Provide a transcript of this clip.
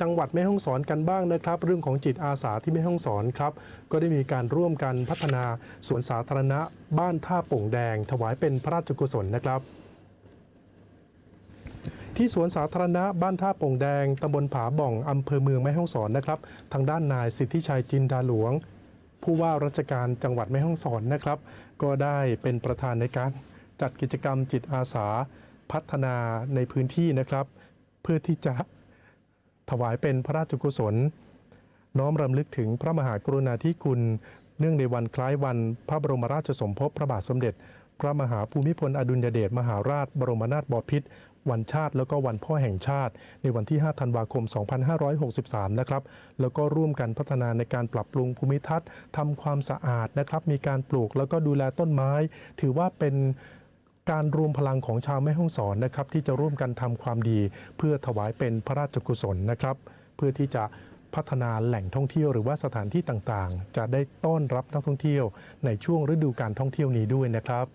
จังหวัดแม่ฮ่องสอนกันบ้างนะครับ เรื่องของจิตอาสาที่แม่ฮ่องสอนครับ ก็ได้มีการร่วมกันพัฒนาสวนสาธารณะบ้านท่าโป่งแดง ถวายเป็นพระราชกุศลนะครับ ที่สวนสาธารณะบ้านท่าโป่งแดงตำบลผาบ่องอำเภอเมืองแม่ฮ่องสอนนะครับ ทางด้านนายสิทธิชัยจินดาหลวง ผู้ว่าราชการจังหวัดแม่ฮ่องสอนนะครับ ก็ได้เป็นประธานในการจัดกิจกรรมจิตอาสาพัฒนาในพื้นที่นะครับ เพื่อที่จะ ถวายเป็นพระราชกุศล น้อมรำลึกถึงพระมหากรุณาธิคุณ เนื่องในวันคล้ายวันพระบรมราชสมภพพระบาทสมเด็จ พระมหาภูมิพลอดุลยเดชมหาราช บรมนาถบพิตรวันชาติแล้วก็วันพ่อแห่งชาติ ในวันที่ 5 ธันวาคม 2563 นะครับ แล้วก็ร่วมกันพัฒนาในการปรับปรุงภูมิทัศน์ทำความสะอาดนะครับ มีการปลูกแล้วก็ดูแลต้นไม้ ถือว่าเป็น การรวมพลังของชาวแม่ฮ่องสอนนะครับที่จะร่วมกันทำความดี เพื่อถวายเป็นพระราชกุศลนะครับ เพื่อที่จะพัฒนาแหล่งท่องเที่ยวหรือว่าสถานที่ต่างๆ จะได้ต้อนรับนักท่องเที่ยวในช่วงฤดูการท่องเที่ยวนี้ด้วยนะครับ